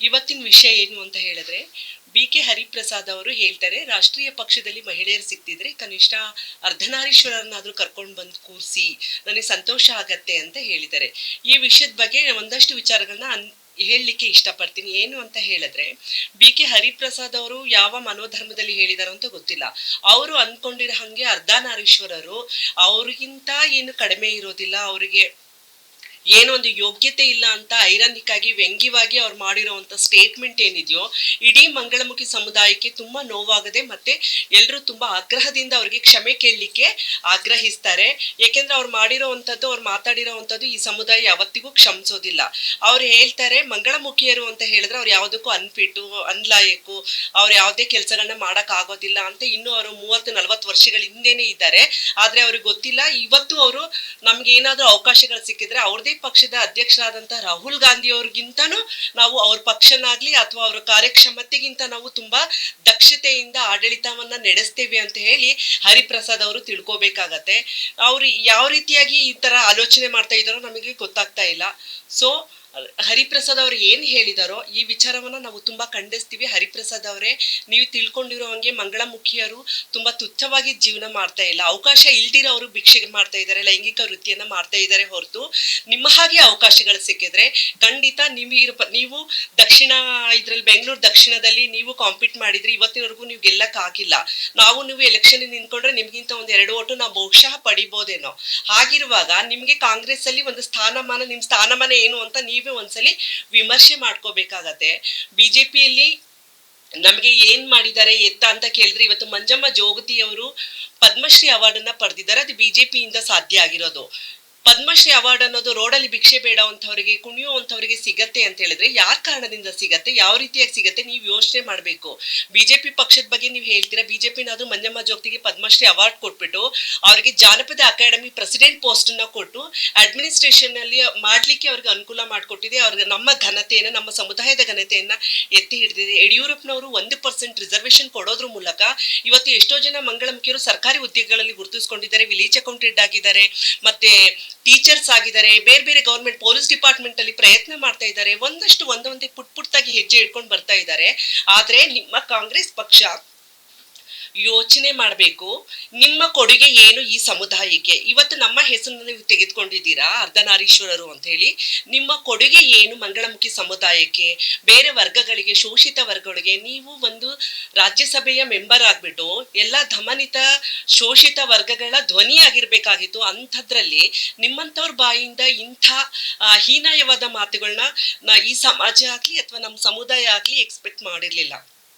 ಇವತ್ತಿನ ವಿಷಯ ಏನು ಅಂತ ಹೇಳಿದ್ರೆ, ಬಿ ಕೆ ಹರಿಪ್ರಸಾದ್ ಅವರು ಹೇಳ್ತಾರೆ, ರಾಷ್ಟ್ರೀಯ ಪಕ್ಷದಲ್ಲಿ ಮಹಿಳೆಯರು ಸಿಕ್ತಿದ್ರೆ ಕನಿಷ್ಠ ಅರ್ಧನಾರೀಶ್ವರನ್ನಾದ್ರೂ ಕರ್ಕೊಂಡು ಬಂದು ಕೂರಿಸಿ, ನನಗೆ ಸಂತೋಷ ಆಗತ್ತೆ ಅಂತ ಹೇಳಿದ್ದಾರೆ. ಈ ವಿಷಯದ ಬಗ್ಗೆ ಒಂದಷ್ಟು ವಿಚಾರಗಳನ್ನ ಅನ್, ಹೇಳಲಿಕ್ಕೆ ಇಷ್ಟಪಡ್ತೀನಿ. ಏನು ಅಂತ ಹೇಳಿದ್ರೆ, ಬಿ ಕೆ ಹರಿಪ್ರಸಾದ್ ಅವರು ಯಾವ ಮನೋಧರ್ಮದಲ್ಲಿ ಹೇಳಿದಾರೋ ಅಂತ ಗೊತ್ತಿಲ್ಲ. ಅವರು ಅನ್ಕೊಂಡಿರೋ ಹಾಗೆ ಅರ್ಧನಾರೀಶ್ವರರು ಅವ್ರಿಗಿಂತ ಏನು ಕಡಿಮೆ ಇರೋದಿಲ್ಲ, ಅವರಿಗೆ ಏನೋ ಒಂದು ಯೋಗ್ಯತೆ ಇಲ್ಲ ಅಂತ ಐರನಿಕ್ ಆಗಿ ವ್ಯಂಗ್ಯವಾಗಿ ಅವ್ರು ಮಾಡಿರೋವಂಥ ಸ್ಟೇಟ್ಮೆಂಟ್ ಏನಿದೆಯೋ, ಇಡೀ ಮಂಗಳಮುಖಿ ಸಮುದಾಯಕ್ಕೆ ತುಂಬಾ ನೋವಾಗದೆ ಮತ್ತೆ ಎಲ್ಲರೂ ತುಂಬಾ ಆಗ್ರಹದಿಂದ ಅವ್ರಿಗೆ ಕ್ಷಮೆ ಕೇಳಲಿಕ್ಕೆ ಆಗ್ರಹಿಸ್ತಾರೆ. ಯಾಕೆಂದ್ರೆ ಅವ್ರು ಮಾಡಿರೋವಂಥದ್ದು, ಅವ್ರು ಮಾತಾಡಿರೋವಂಥದ್ದು ಈ ಸಮುದಾಯ ಯಾವತ್ತಿಗೂ ಕ್ಷಮಿಸೋದಿಲ್ಲ. ಅವ್ರು ಹೇಳ್ತಾರೆ, ಮಂಗಳಮುಖಿಯರು ಅಂತ ಹೇಳಿದ್ರೆ ಅವ್ರು ಯಾವುದಕ್ಕೂ ಅನ್ಫಿಟ್ಟು ಅನ್ಲಾಯಕು, ಅವ್ರು ಯಾವುದೇ ಕೆಲಸಗಳನ್ನ ಮಾಡಕ್ ಆಗೋದಿಲ್ಲ ಅಂತ ಇನ್ನೂ ಅವರು ಮೂವತ್ತು, ನಲವತ್ತು ವರ್ಷಗಳ ಹಿಂದೆನೇ ಇದ್ದಾರೆ. ಆದ್ರೆ ಅವ್ರಿಗೆ ಗೊತ್ತಿಲ್ಲ, ಇವತ್ತು ಅವರು ನಮ್ಗೆ ಏನಾದ್ರೂ ಅವಕಾಶಗಳು ಸಿಕ್ಕಿದ್ರೆ ಅವ್ರದೇ ಪಕ್ಷದ ಅಧ್ಯಕ್ಷರಾದಂತಹ ರಾಹುಲ್ ಗಾಂಧಿ ಅವ್ರಿಗಿಂತನೂ ನಾವು ಅವ್ರ ಪಕ್ಷನಾಗ್ಲಿ ಅಥವಾ ಅವರ ಕಾರ್ಯಕ್ಷಮತೆಗಿಂತ ನಾವು ತುಂಬಾ ದಕ್ಷತೆಯಿಂದ ಆಡಳಿತವನ್ನ ನಡೆಸ್ತೇವೆ ಅಂತ ಹೇಳಿ ಹರಿಪ್ರಸಾದ್ ಅವರು ತಿಳ್ಕೊಬೇಕಾಗತ್ತೆ. ಅವ್ರು ಯಾವ ರೀತಿಯಾಗಿ ಈ ತರ ಆಲೋಚನೆ ಮಾಡ್ತಾ ಇದ್ದಾರೋ ನಮಗೆ ಗೊತ್ತಾಗ್ತಾ ಇಲ್ಲ. ಸೊ ಹರಿಪ್ರಸಾದ್ ಅವ್ರು ಏನ್ ಹೇಳಿದಾರೋ ಈ ವಿಚಾರವನ್ನ ನಾವು ತುಂಬಾ ಖಂಡಿಸ್ತೀವಿ. ಹರಿಪ್ರಸಾದ್ ಅವರೇ, ನೀವು ತಿಳ್ಕೊಂಡಿರೋ ಹಂಗೆ ಮಂಗಳಮುಖಿಯರು ತುಂಬಾ ತುಚ್ಛವಾಗಿ ಜೀವನ ಮಾಡ್ತಾ ಇಲ್ಲ. ಅವಕಾಶ ಇಲ್ದಿರೋ ಅವರು ಭಿಕ್ಷೆ ಮಾಡ್ತಾ ಇದ್ದಾರೆ ಲೈಂಗಿಕ ವೃತ್ತಿಯನ್ನ ಮಾಡ್ತಾ ಇದ್ದಾರೆ ಹೊರತು ನಿಮ್ಮ ಹಾಗೆ ಅವಕಾಶಗಳು ಸಿಕ್ಕಿದ್ರೆ ಖಂಡಿತ ಇರ- ನೀವು ದಕ್ಷಿಣ, ಇದ್ರಲ್ಲಿ ಬೆಂಗಳೂರು ದಕ್ಷಿಣದಲ್ಲಿ ನೀವು ಕಾಂಪೀಟ್ ಮಾಡಿದ್ರೆ ಇವತ್ತಿನವರೆಗೂ ನೀವು ಗೆಲ್ಲಕ್ಕಾಗಿಲ್ಲ. ನಾವು ನೀವು ಎಲೆಕ್ಷನ್ ನಿಂತ್ಕೊಂಡ್ರೆ ನಿಮ್ಗಿಂತ ಒಂದು ಎರಡು ಓಟು ನಾವು ಬಹುಶಃ ಪಡಿಬೋದೇನೋ. ಹಾಗಿರುವಾಗ ನಿಮ್ಗೆ ಕಾಂಗ್ರೆಸ್ ಅಲ್ಲಿ ಒಂದು ಸ್ಥಾನಮಾನ ನಿಮ್ಮ ಸ್ಥಾನಮಾನ ಏನು ಅಂತ ನೀವೇ ಒಂದ್ಸಲಿ ವಿಮರ್ಶೆ ಮಾಡ್ಕೋಬೇಕಾಗತ್ತೆ. ಬಿಜೆಪಿಯಲ್ಲಿ ನಮಗೆ ಏನ್ ಮಾಡಿದ್ದಾರೆ, ಎತ್ತ ಅಂತ ಕೇಳಿದ್ರೆ ಇವತ್ತು ಮಂಜಮ್ಮ ಜೋಗತಿ ಅವರು ಪದ್ಮಶ್ರೀ ಅವಾರ್ಡ್ ಅನ್ನ ಪಡೆದಿದ್ದಾರೆ. ಅದು ಬಿಜೆಪಿಯಿಂದ ಸಾಧ್ಯ ಆಗಿರೋದು. ಪದ್ಮಶ್ರೀ ಅವಾರ್ಡ್ ಅನ್ನೋದು ರೋಡಲ್ಲಿ ಭಿಕ್ಷೆ ಬೇಡವಂಥವ್ರಿಗೆ ಕುಣಿಯುವಂಥವ್ರಿಗೆ ಸಿಗತ್ತೆ ಅಂತ ಹೇಳಿದ್ರೆ ಯಾರ ಕಾರಣದಿಂದ ಸಿಗತ್ತೆ? ಯಾವ ರೀತಿಯಾಗಿ ಸಿಗತ್ತೆ? ನೀವು ಯೋಚನೆ ಮಾಡಬೇಕು. ಬಿಜೆಪಿ ಪಕ್ಷದ ಬಗ್ಗೆ ನೀವು ಹೇಳ್ತೀರಾ? ಬಿಜೆಪಿನಾದ್ರೂ ಮಂಜಮ್ಮ ಜೋಗ್ತಿಗೆ ಪದ್ಮಶ್ರೀ ಅವಾರ್ಡ್ ಕೊಟ್ಬಿಟ್ಟು ಅವರಿಗೆ ಜಾನಪದ ಅಕಾಡೆಮಿ ಪ್ರೆಸಿಡೆಂಟ್ ಪೋಸ್ಟ್ ಅನ್ನ ಕೊಟ್ಟು ಅಡ್ಮಿನಿಸ್ಟ್ರೇಷನ್ ಅಲ್ಲಿ ಮಾಡ್ಲಿಕ್ಕೆ ಅವ್ರಿಗೆ ಅನುಕೂಲ ಮಾಡಿಕೊಟ್ಟಿದೆ. ಅವ್ರಿಗೆ ನಮ್ಮ ಘನತೆಯನ್ನು, ನಮ್ಮ ಸಮುದಾಯದ ಘನತೆಯನ್ನ ಎತ್ತಿ ಹಿಡಿದಿದೆ. ಯಡಿಯೂರಪ್ಪನವರು ಒಂದು ಪರ್ಸೆಂಟ್ ರಿಸರ್ವೇಶನ್ ಕೊಡೋದ್ರ ಮೂಲಕ ಇವತ್ತು ಎಷ್ಟೋ ಜನ ಮಂಗಳಮುಖಿಯರು ಸರ್ಕಾರಿ ಉದ್ಯೋಗಗಳಲ್ಲಿ ಗುರುತಿಸ್ಕೊಂಡಿದ್ದಾರೆ. ವಿಲೇಜ್ ಅಕೌಂಟೆಡ್ ಆಗಿದ್ದಾರೆ. ಮತ್ತೆ ಟೀಚರ್ಸ್ ಆಗಿದ್ದಾರೆ, ಬೇರೆ ಬೇರೆ ಗೌರ್ಮೆಂಟ್ ಪೊಲೀಸ್ ಡಿಪಾರ್ಟ್ಮೆಂಟ್ ಅಲ್ಲಿ ಪ್ರಯತ್ನ ಮಾಡ್ತಾ ಇದ್ದಾರೆ, ಒಂದಷ್ಟು ಒಂದೊಂದೇ ಪುಟ್ ಪುಟ್ಟಾಗಿ ಹೆಜ್ಜೆ ಇಟ್ಕೊಂಡು ಬರ್ತಾ ಇದ್ದಾರೆ. ಆದ್ರೆ ನಿಮ್ಮ ಕಾಂಗ್ರೆಸ್ ಪಕ್ಷ ಯೋಚನೆ ಮಾಡಬೇಕು, ನಿಮ್ಮ ಕೊಡುಗೆ ಏನು ಈ ಸಮುದಾಯಕ್ಕೆ? ಇವತ್ತು ನಮ್ಮ ಹೆಸರನ್ನು ನೀವು ತೆಗೆದುಕೊಂಡಿದ್ದೀರಾ, ಅರ್ಧನಾರೀಶ್ವರರು ಅಂತ ಹೇಳಿ. ನಿಮ್ಮ ಕೊಡುಗೆ ಏನು ಮಂಗಳಮುಖಿ ಸಮುದಾಯಕ್ಕೆ? ಬೇರೆ ವರ್ಗಗಳಿಗೆ, ಶೋಷಿತ ವರ್ಗಗಳಿಗೆ ನೀವು ಒಂದು ರಾಜ್ಯಸಭೆಯ ಮೆಂಬರ್ ಆಗ್ಬಿಟ್ಟು, ಎಲ್ಲ ಧಮನಿತ ಶೋಷಿತ ವರ್ಗಗಳ ಧ್ವನಿಯಾಗಿರ್ಬೇಕಾಗಿತ್ತು. ಅಂಥದ್ರಲ್ಲಿ ನಿಮ್ಮಂಥವ್ರ ಬಾಯಿಂದ ಇಂಥ ಹೀನಾಯವಾದ ಮಾತುಗಳನ್ನ ಈ ಸಮಾಜ ಆಗಲಿ ಅಥವಾ ನಮ್ಮ ಸಮುದಾಯ ಆಗಲಿ ಎಕ್ಸ್ಪೆಕ್ಟ್ ಮಾಡಿರ್ಲಿಲ್ಲ.